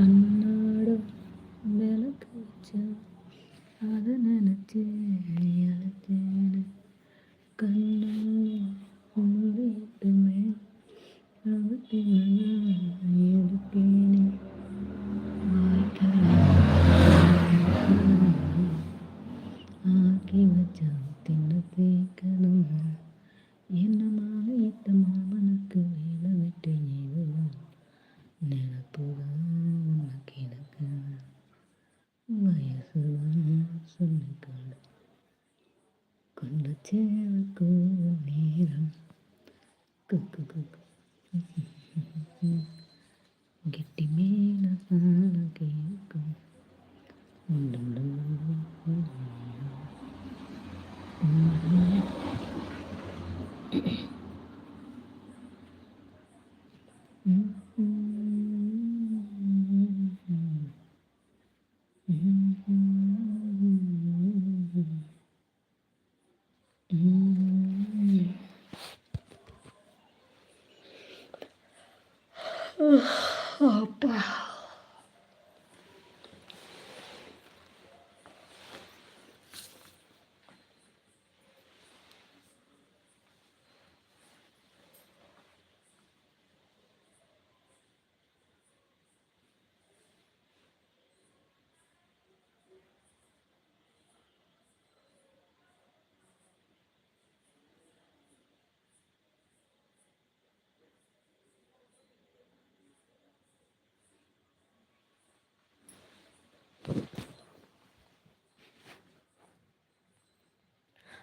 un Good, good, good.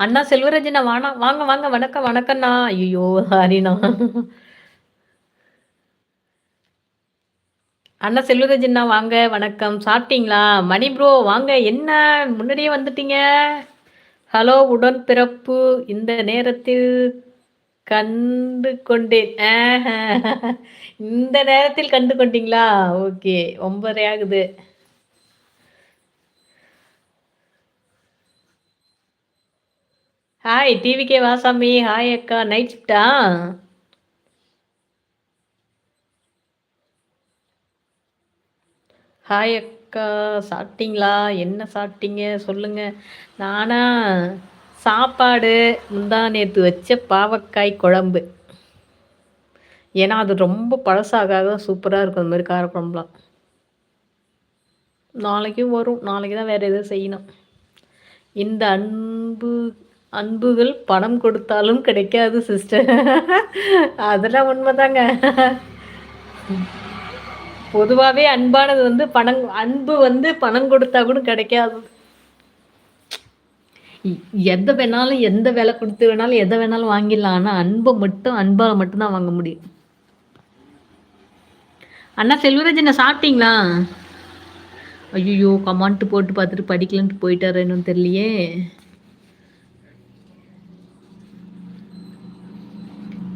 அண்ணா செல்வராஜனா வாணா வாங்க வாங்க வணக்கம் வணக்கம்ண்ணா. ஐயோ ஹரிண்ணா அண்ணா செல்வராஜண்ணா வாங்க வணக்கம். சாப்பிட்டீங்களா? மணி ப்ரோ வாங்க என்ன? முன்னாடியே வந்துட்டீங்க. ஹலோ உடன்பிறப்பு. இந்த நேரத்தில் கண்டு கொண்டேன் இந்த நேரத்தில் கண்டு கொண்டீங்களா? ஓகே ஒன்பதரை ஆகுது. ஹாய் டிவிகே வாசாமி ஹாய் அக்கா நைட் ஷிஃப்டா ஹாய் அக்கா சாப்பிட்டீங்களா? என்ன சாப்பிட்டீங்க? சொல்லுங்க. நானா சாப்பாடு முந்தா நேற்று வச்ச பாவக்காய் குழம்பு. ஏன்னா அது ரொம்ப பழசாக சூப்பராக இருக்கும். அந்த மாதிரி காரக்குழம்புலாம். நாளைக்கும் வரும். நாளைக்கு தான் வேறு எதுவும் செய்யணும். இந்த அன்பு அன்புகள் பணம் கொடுத்தாலும் கிடைக்காது சிஸ்டர் அதெல்லாம் உண்மைதாங்க. பொதுவாகவே அன்பானது வந்து பணம் அன்பு வந்து பணம் கொடுத்தா கூட கிடைக்காது. எதை வேணாலும் எந்த விலை கொடுத்து வேணாலும் எதை வேணாலும் வாங்கிடலாம். ஆனால் அன்பை மட்டும் அன்பால் மட்டும்தான் வாங்க முடியும். அண்ணா செல்வராஜ் சாப்பிட்டீங்களா? ஐயோ கமான்ட்டு போட்டு பார்த்துட்டு படிக்கலன்ட்டு போயிட்டாரு தெரியலையே.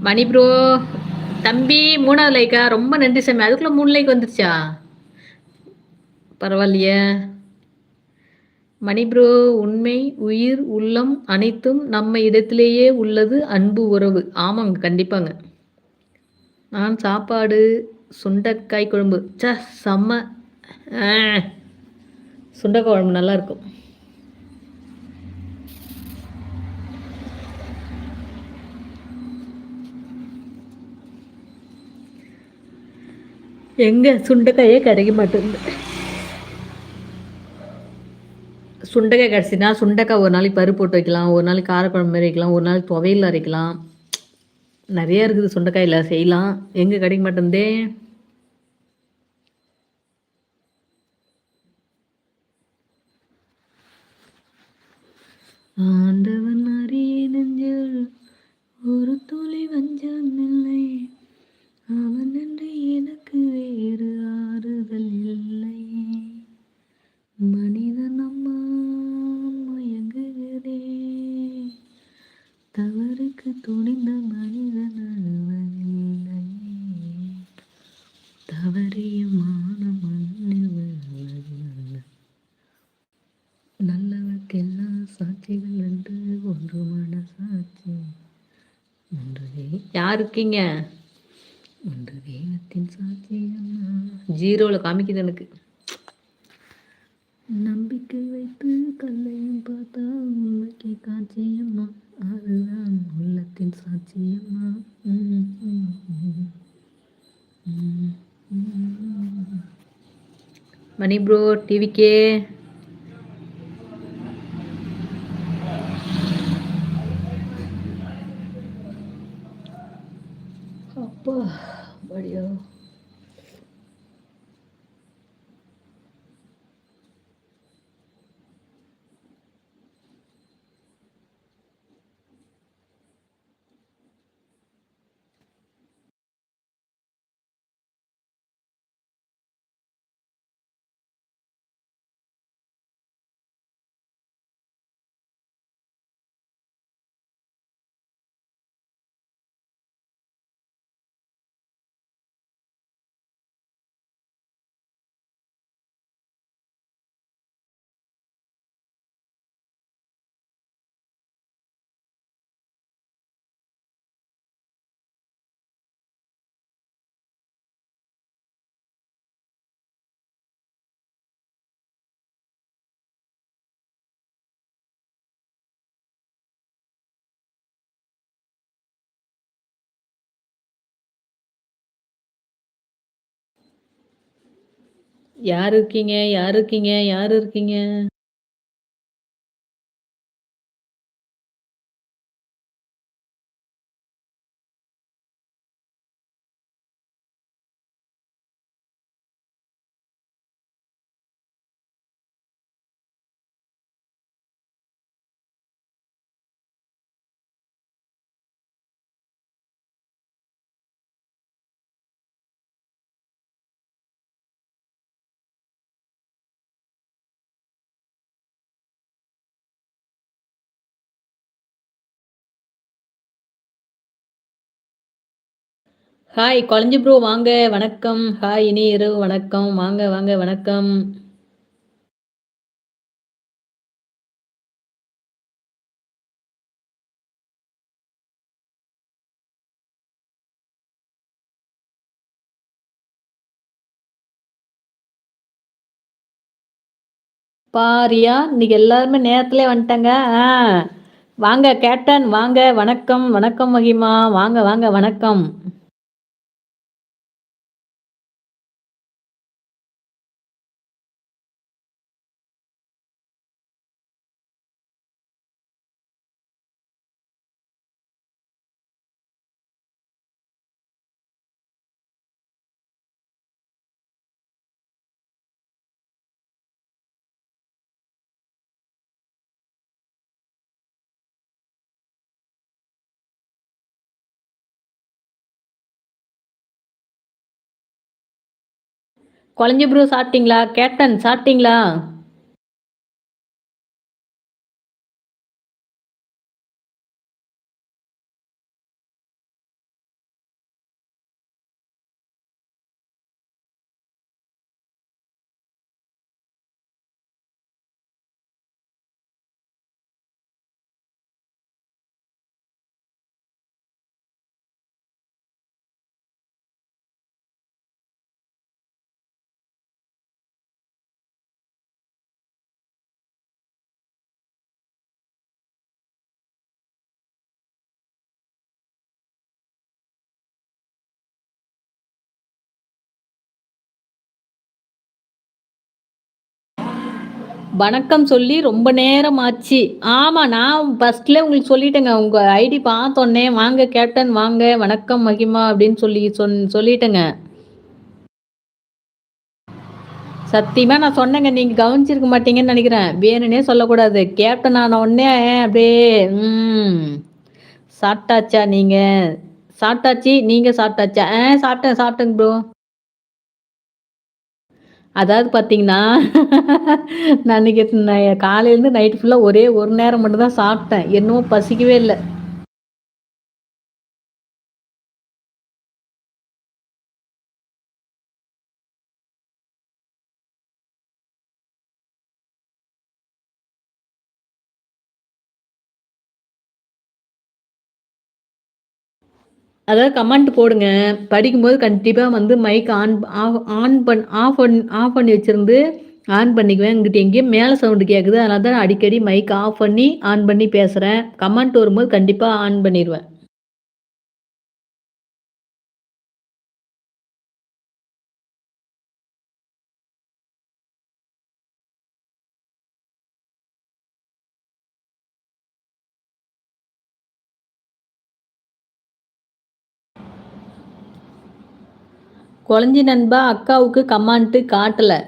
மணி ப்ரோ தம்பி மூணாவது லைக்கா ரொம்ப நன்றி சாமி. அதுக்குள்ளே மூணு லைக் வந்துருச்சா? பரவாயில்லையே. மணி ப்ரோ உண்மை உயிர் உள்ளம் அனைத்தும் நம்ம இடத்திலேயே உள்ளது அன்பு உறவு. ஆமாங்க கண்டிப்பாங்க. நான் சாப்பாடு சுண்டக்காய் குழம்பு. ச செம்ம ஆ, குழம்பு நல்லா எங்கே சுண்டைக்காயே கிடைக்க மாட்டேங்குது. சுண்டைக்காய் கிடச்சினா சுண்டைக்காய் ஒரு நாளைக்கு பருப்பு போட்டு வைக்கலாம் ஒரு நாளைக்கு காரக்குழம்பு மாதிரி வைக்கலாம் ஒரு நாளைக்கு துவையல் அரைக்கலாம். நிறைய இருக்குது சுண்டைக்காயில் செய்யலாம். எங்கே கிடைக்க மாட்டேங்குதே ஆண்டவன் அறிய நெஞ்சில் ஒரு துளி வஞ்சம் இல்லை. அவன் என்று எனக்கு வேறு ஆறுதல் இல்லை மனிதன் அம்மா மயங்குகிறே. தவறுக்கு துணிந்த மனிதன் அழுவதில்லை தவறிய மானம் மன்னிவதில்லை நல்லவர்க்கெல்லாம் சாட்சிகள் என்று ஒன்று மனசாட்சி. ஒன்று தெய்வ- யார் உண்டு ஒன்று தெய்வத்தை சாட்சியம்மா ஜீரோவில் காமிக்குது எனக்கு. நம்பிக்கை வைத்து கல்லையும் பார்த்தா உண்மைக்கு காட்சியம்மா. அதுதான் உள்ளத்தின் சாட்சியம்மா. மணி ப்ரோ டிவிக்கே யார் இருக்கீங்க? யார் இருக்கீங்க? யார் இருக்கீங்க? ஹாய் குழஞ்சி ப்ரோ வாங்க வணக்கம். ஹாய் இனி இரவு வணக்கம். வாங்க வாங்க வணக்கம். பாரியா இன்னைக்கு எல்லாருமே நேரத்துல வந்துட்டாங்க. ஆ வாங்க கேப்டன் வாங்க வணக்கம் வணக்கம் மகிமா. வாங்க வாங்க வணக்கம். குழஞ்சி ப்ரூ சாப்பிட்டீங்களா? கேப்டன் சாப்பிட்டீங்களா? வணக்கம் சொல்லி ரொம்ப நேரம் ஆச்சு ஆமாம் நான் ஃபர்ஸ்ட்ல உங்களுக்கு சொல்லிட்டேங்க. உங்கள் ஐடி பார்த்தோன்னே வாங்க கேப்டன் வாங்க வணக்கம் மகிமா அப்படின்னு சொல்லி சொன் சொல்லிட்டேங்க. சத்தியமாக நான் சொன்னேங்க நீங்கள் கவனிச்சிருக்க மாட்டீங்கன்னு நினைக்கிறேன். வேணுனே சொல்லக்கூடாது. கேப்டன் ஆன உடனே அப்படியே ம். சாப்பிட்டாச்சா நீங்கள் சாப்பிட்டாச்சு. நீங்கள் சாப்பிட்டாச்சா? ஆ சாப்பிட்டேன் சாப்பிட்டேங்க ப்ரோ அதாவது பார்த்தீங்கன்னா நான் அன்றைக்கி காலையிலேருந்து நைட்டு ஃபுல்லாக ஒரே ஒரு நேரம் மட்டும்தான் சாப்பிட்டேன். என்னமோ பசிக்கவே இல்லை. அதாவது கமெண்ட் போடுங்க. படிக்கும்போது கண்டிப்பாக வந்து மைக் ஆன் ஆஃப் ஆன் பண் ஆஃப் பண் ஆஃப் பண்ணி வச்சுருந்து ஆன் பண்ணிக்குவேன். இங்கிட்ட எங்கேயும் மேலே சவுண்டு கேட்குது அதனால தான் அடிக்கடி மைக் ஆஃப் பண்ணி ஆன் பண்ணி பேசுகிறேன் கமெண்ட் வரும்போது கண்டிப்பாக ஆன் பண்ணிடுவேன் குழஞ்சி நண்பா அக்காவுக்கு கம்மான்ட்டு காட்டலை.